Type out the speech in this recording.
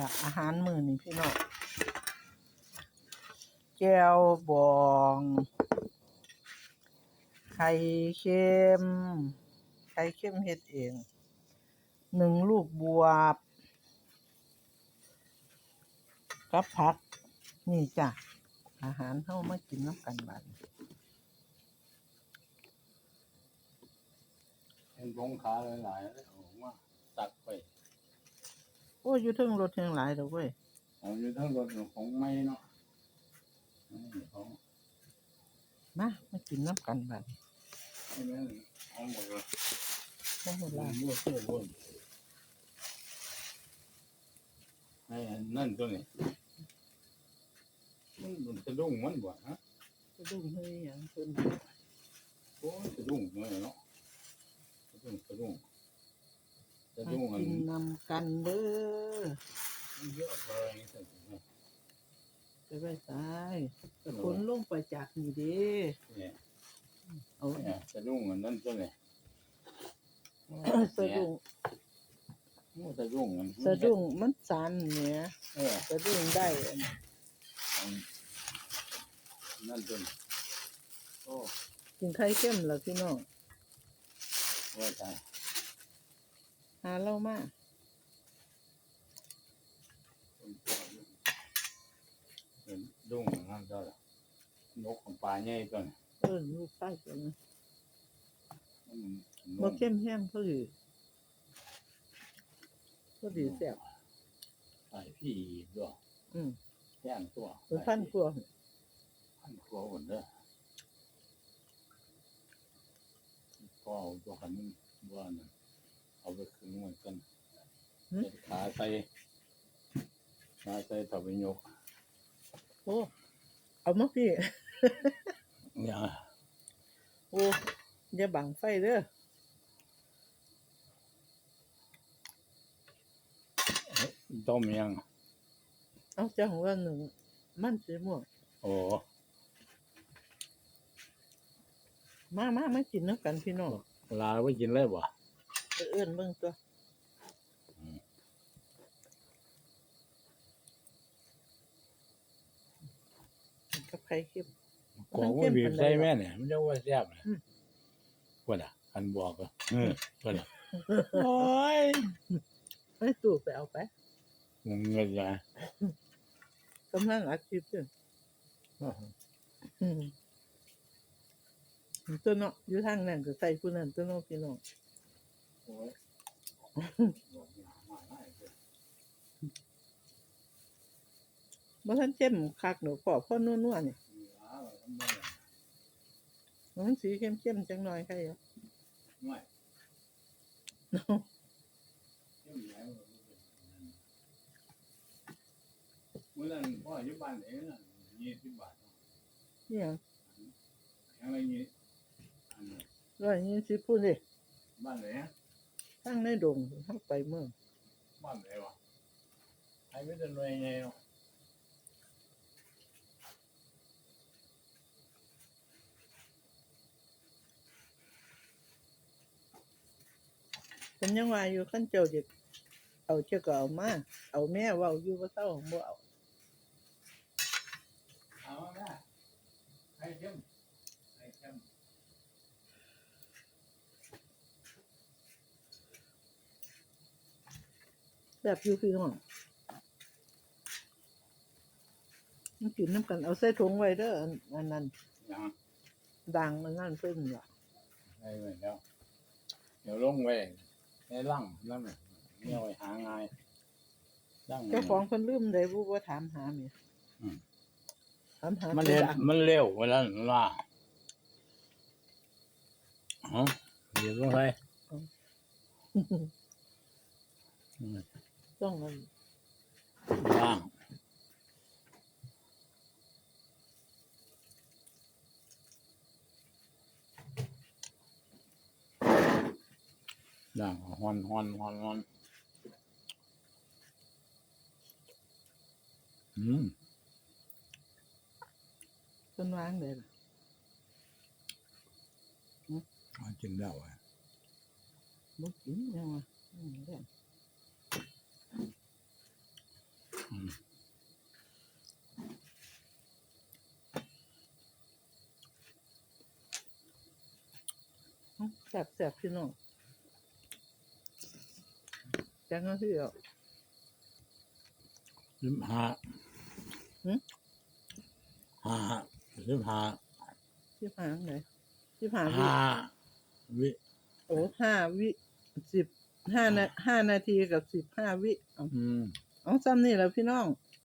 ละอาหารมื้อนี้พี่น้องแก้วบอง ไข่เค็ม ไข่เค็มเฮ็ดเอง หนึ่งลูกบวบ กับผัก นี่จ้ะ อาหารเฮามากินน้ำกันบัดเห็นผงขาหลายๆแล้วเอามาตักไป โอ้ยอยู่เทึงรถเทึงหลายเด้อเว้ยเอาอยู่ทั้งรถของไม่เนาะนี่ของมามากินน้ำกันบัดนี้ไอ้แม่นของหมดเลยบ่หมดลาละมั่วเสื้อวนไอ้อันนั่นตัวนี้มันมันสะดุ้งมันบ่ฮะสะดุ้งเฮ้ยหยังเพิ่นโอ้ยสะดุ้งเลยเนาะสะดุ้งสะดุ้งสะ มาดุ้งอันกินนำกันเด้อมันเยอะเลยสะดุ้งไปไว้ตายแต่ขนลงไปจากนี่เด้เนี่ยเอาเนี่ยสะดุ้งอันนั้นตัวนี้สะดุ้งมันสะดุ้งอันสะดุ้งมันสั่นเนี่ยเออสะดุ้งได้อันอันนั่นตัวนี้โอ้กินไข่เค็มแล้วพี่น้องว่าตาย หาเล่ามาเป็นดุ้งนั่นตัวละนกของปลาใหญ่ตัวนี้เอิ้นลูกใต้ตัวนี้มันบ่เข้มแห้งพอดีพอดีแซ่บใส่พี่ด้วยอืมแย่งตัวเป็นพันกว่าพันกว่าคนเด้อก็เอาตัวขันมันว่านั่น เอาไปขึงเหมือนกันเป็นขาใส่ขาใส่ถับไปยกโอ้เอามาพี่อย่าโอ้อย่าบังไฟเด้อต้มยัง เอาจังว่าหนึ่งมันสีม่วงโอ้มามามากินน้ำกันพี่น้องลาไว้กินเลยบ่ เอื้อนเบิ่งตัวกับไข่เค็มกองว่าบีบใส่แม่เนี่ยมันจะว่าแซ่บนะอืมว่าน่ะอันบอกอะเออว่าน่ะโอ้ยไปตู้ไปเอาไปมึงเงินยังกำลังอัดคลิปอยู่ตัวเนาะอยู่ทางนั้นก็ใส่ผู้นั้นตัวเนาะพี่น้อง บ่ทันเจ็มคักหนูขอพ่อนัวๆนี่มันสีเข้มๆจังหน่อยใครอะไม่เมื่อนั้นพ่ออยู่บ้านเองน่ะยี่สิบบาทนี่ยังอะไรงี้อันนั้นร้อยยี่สิบพูดดิบ้านไหน ทางในดงเฮาไปเมืองบ้านไหนวะใครไม่ได้รวยไงเนาะเป็นยังว่าอยู่คันเจ้าจะเอาเจ้าก็เอามา เอาแม่เว้าอยู่บ่เซาบ่เอาเอาแม่ใครเข้มใครเข้ม แบบอยู่พี่น้องมันกินน้ำกันเอาใส่ถุงไว้เด้ออันอันนั้นยังดังอันนั้นเพิ่นล่ะได้ไว้แล้วเดี๋ยวลงไว้ในร่างนั่นน่ะเนี่ยไว้หาง่ายร่างเจ้าของเพิ่นลืมได้บ่ว่าถามหาแม่อืมถามหามันตัวเร็วดังมันเร็วเวลาล่าฮะเดี๋ยวลงไปอืม ต้องอันล่างล่างฮอนฮอนฮอนฮอนอืมเพิ่นวางได้ล่ะมากินแล้วอะบ่กินยังว่าอืมเด้อ อืม แสบแสบพี่น้องจังก็ที่เอาสิบห้าหึห้าสิบห้าที่ผ่านไหนที่ผ่านวิห้าวิโอ้ห้าวิสิบห้านาห้านาทีกับสิบห้าวิเอา อืม เอาซ้ำนี่แหล้วพี่น้อง